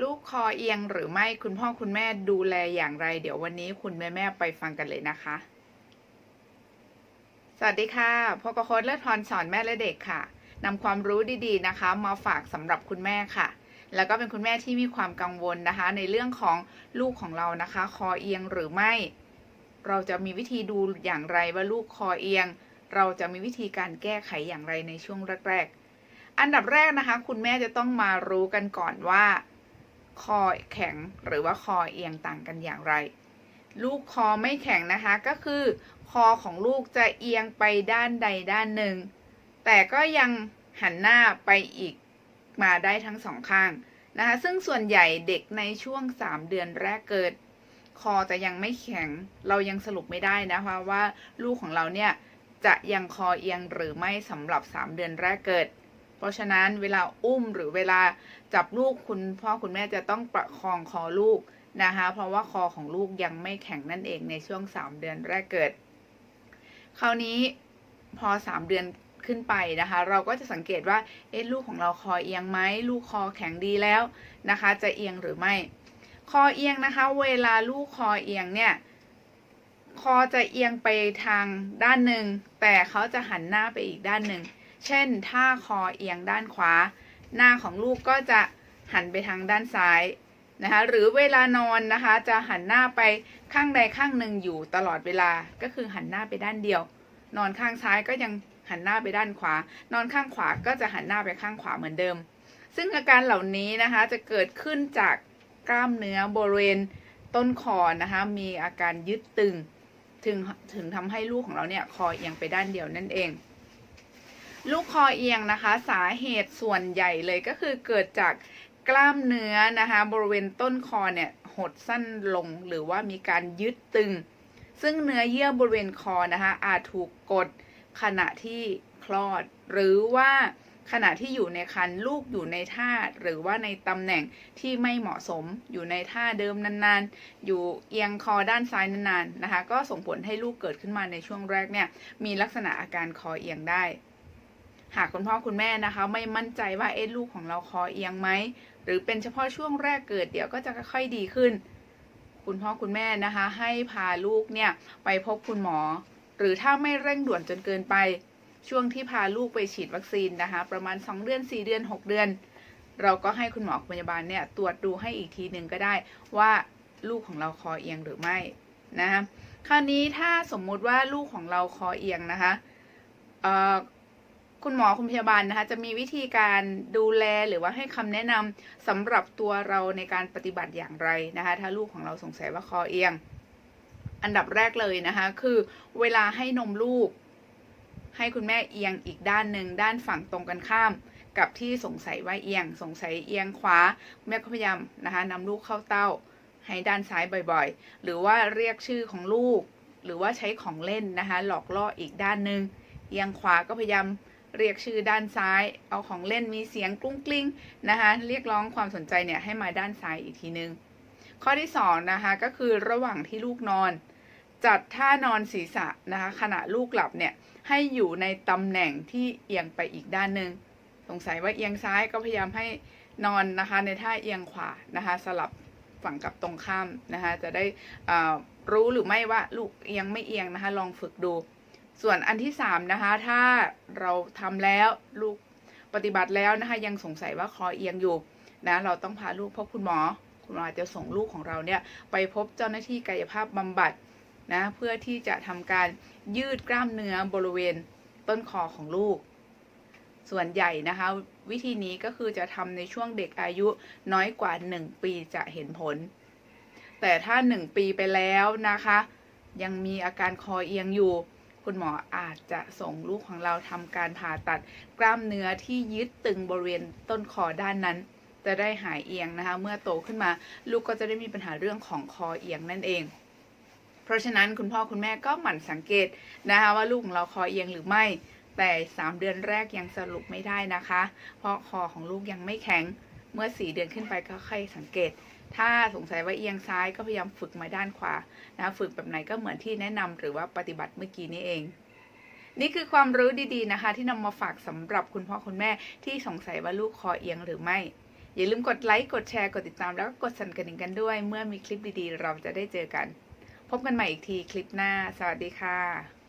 ลูกคอเอียงหรือไม่คุณพ่อคุณแม่ดูแลอย่างไร เดี๋ยววันนี้คุณแม่แม่ไปฟังกันเลยนะคะ สวัสดีค่ะพบกับโค้ดเลิศพรสอนแม่และเด็กค่ะนำความรู้ดีๆนะคะ มาฝากสำหรับคุณแม่ค่ะ แล้วก็เป็นคุณแม่ที่มีความกังวลนะคะ ในเรื่องของลูกของเรานะคะ คอเอียงหรือไม่ เราจะมีวิธีดูอย่างไรว่าลูกคอเอียง เราจะมีวิธีการแก้ไขอย่างไรในช่วงแรกๆอันดับแรกนะคะ คุณแม่จะต้องมารู้กันก่อนว่า คอแข็งหรือว่าคอเอียงต่างกันอย่างไร ลูกคอไม่แข็งนะคะก็คือ คอของลูกจะเอียงไปด้านใดด้านหนึ่ง แต่ก็ยังหันหน้าไปอีกมาได้ทั้งสองข้างนะคะซึ่งส่วนใหญ่เด็กในช่วง 3 เดือนแรกเกิด คอจะยังไม่แข็ง เรายังสรุปไม่ได้นะคะว่าลูกของเราเนี่ยจะยังคอเอียงหรือไม่สำหรับ 3 เดือนแรกเกิด เพราะฉะนั้นเวลาอุ้มหรือเวลาจับลูกคุณพ่อคุณแม่จะต้องประคองคอลูกนะคะ เพราะว่าคอของลูกยังไม่แข็งนั่นเองในช่วง 3 เดือนแรกเกิด คราวนี้พอ 3 เดือนขึ้นไปนะคะ เราก็จะสังเกตว่าเอ๊ะลูกของเราคอเอียงไหมลูกคอแข็งดีแล้วนะคะ จะเอียงหรือไม่ คอเอียงนะคะ เวลาลูกคอเอียงเนี่ยคอจะเอียงไปทางด้านหนึ่งแต่เขาจะหันหน้าไปอีกด้านหนึ่ง เช่น ถ้าคอเอียงด้านขวา หน้าของลูกก็จะหันไปทางด้านซ้ายนะคะหรือเวลานอนนะคะจะหันหน้าไปข้างใดข้างหนึ่งอยู่ตลอดเวลาก็คือหันหน้าไปด้านเดียว นอนข้างซ้ายก็ยังหันหน้าไปด้านขวา นอนข้างขวาก็จะหันหน้าไปข้างขวาเหมือนเดิม ซึ่งอาการเหล่านี้นะคะจะเกิดขึ้นจากกล้ามเนื้อบริเวณต้นคอนะคะมีอาการยึดตึง ถึงถึงทำให้ลูกของเราเนี่ยคอเอียงไปด้านเดียวนั่นเอง ลูกคอเอียงนะคะ สาเหตุส่วนใหญ่เลยก็คือเกิดจากกล้ามเนื้อนะคะ บริเวณต้นคอเนี่ยหดสั้นลงหรือว่ามีการยึดตึง ซึ่งเนื้อเยื่อบริเวณคอนะคะอาจถูกกดขณะที่คลอด หรือว่าขณะที่อยู่ในครรภ์ลูกอยู่ในท่าหรือว่าในตำแหน่งที่ไม่เหมาะสมอยู่ในท่าเดิมนานๆ อยู่เอียงคอด้านซ้ายนานๆนะคะ ก็ส่งผลให้ลูกเกิดขึ้นมาในช่วงแรกเนี่ยมีลักษณะอาการคอเอียงได้ หากคุณพ่อคุณแม่นะคะ ไม่มั่นใจว่าเอ๊ะลูกของเราคอเอียงไหมหรือเป็นเฉพาะช่วงแรกเกิดเดี๋ยวก็จะค่อยๆดีขึ้น คุณพ่อคุณแม่นะคะ ให้พาลูกเนี่ยไปพบคุณหมอ หรือถ้าไม่เร่งด่วนจนเกินไป ช่วงที่พาลูกไปฉีดวัคซีนนะคะ ประมาณ 2 เดือน 4 เดือน 6 เดือน เราก็ให้คุณหมอพยาบาลเนี่ยตรวจดูให้อีกทีหนึ่งก็ได้ว่าลูกของเราคอเอียงหรือไม่นะคะคราวนี้ถ้าสมมุติว่าลูกของเราคอเอียงนะคะเอ่อ คุณหมอคุณพยาบาลนะคะ จะมีวิธีการดูแลหรือว่าให้คำแนะนำสำหรับตัวเราในการปฏิบัติอย่างไรนะคะ ถ้าลูกของเราสงสัยว่าคอเอียง อันดับแรกเลยนะคะ คือเวลาให้นมลูก ให้คุณแม่เอียงอีกด้านหนึ่งด้านฝั่งตรงกันข้ามกับที่สงสัยว่าเอียง สงสัยเอียงขวาแม่ก็พยายามนะคะนำลูกเข้าเต้า ให้ด้านซ้ายบ่อยๆ หรือว่าเรียกชื่อของลูก หรือว่าใช้ของเล่นนะคะ หลอกล่ออีกด้านหนึ่งเอียงขวาก็พยายาม เรียกชื่อด้านซ้าย เอาของเล่นมีเสียงกลุ้งกลิ้งนะคะ เรียกร้องความสนใจเนี่ยให้มาด้านซ้ายอีกทีนึง ข้อที่สองนะคะก็คือระหว่างที่ลูกนอน จัดท่านอนศีรษะนะคะ ขณะลูกหลับเนี่ยให้อยู่ในตำแหน่งที่เอียงไปอีกด้านหนึ่งสงสัยว่าเอียงซ้ายก็พยายามให้นอนนะคะในท่าเอียงขวานะคะสลับฝั่งกับตรงข้ามนะคะจะได้รู้หรือไม่ว่าลูกเอียงไม่เอียงนะคะลองฝึกดู ส่วนอันที่สามนะคะ ถ้าเราทำแล้วลูกปฏิบัติแล้วนะคะ ยังสงสัยว่าคอเอียงอยู่นะเราต้องพาลูกพบคุณหมอ คุณหมออาจจะส่งลูกของเราเนี่ยไปพบเจ้าหน้าที่กายภาพบำบัดนะเพื่อที่จะทำการยืดกล้ามเนื้อบริเวณต้นคอของลูก ส่วนใหญ่นะคะ วิธีนี้ก็คือจะทำในช่วงเด็กอายุน้อยกว่า 1 ปีจะเห็นผล แต่ถ้า 1 ปีไปแล้วนะคะ ยังมีอาการคอเอียงอยู่ คุณหมออาจจะส่งลูกของเราทำการผ่าตัดกล้ามเนื้อที่ยึดตึงบริเวณต้นคอด้านนั้น จะได้หายเอียงนะคะ เมื่อโตขึ้นมาลูกก็จะได้มีปัญหาเรื่องของคอเอียงนั่นเอง เพราะฉะนั้นคุณพ่อคุณแม่ก็หมั่นสังเกตนะคะว่าลูกของเราคอเอียงหรือไม่ แต่ 3 เดือนแรกยังสรุปไม่ได้นะคะ เพราะคอของลูกยังไม่แข็งเมื่อ 4 เดือนขึ้นไปก็ค่อยสังเกต ถ้าสงสัยว่าเอียงซ้ายก็พยายามฝึกมาด้านขวานะคะฝึกแบบไหนก็เหมือนที่แนะนำหรือว่าปฏิบัติเมื่อกี้นี้เอง นี่คือความรู้ดีๆนะคะ ที่นำมาฝากสำหรับคุณพ่อคุณแม่ที่สงสัยว่าลูกคอเอียงหรือไม่ อย่าลืมกดไลค์กดแชร์กดติดตามแล้วก็กดสั่นกระดิ่งกันด้วย เมื่อมีคลิปดีๆ เราจะได้เจอกัน พบกันใหม่อีกทีคลิปหน้า สวัสดีค่ะ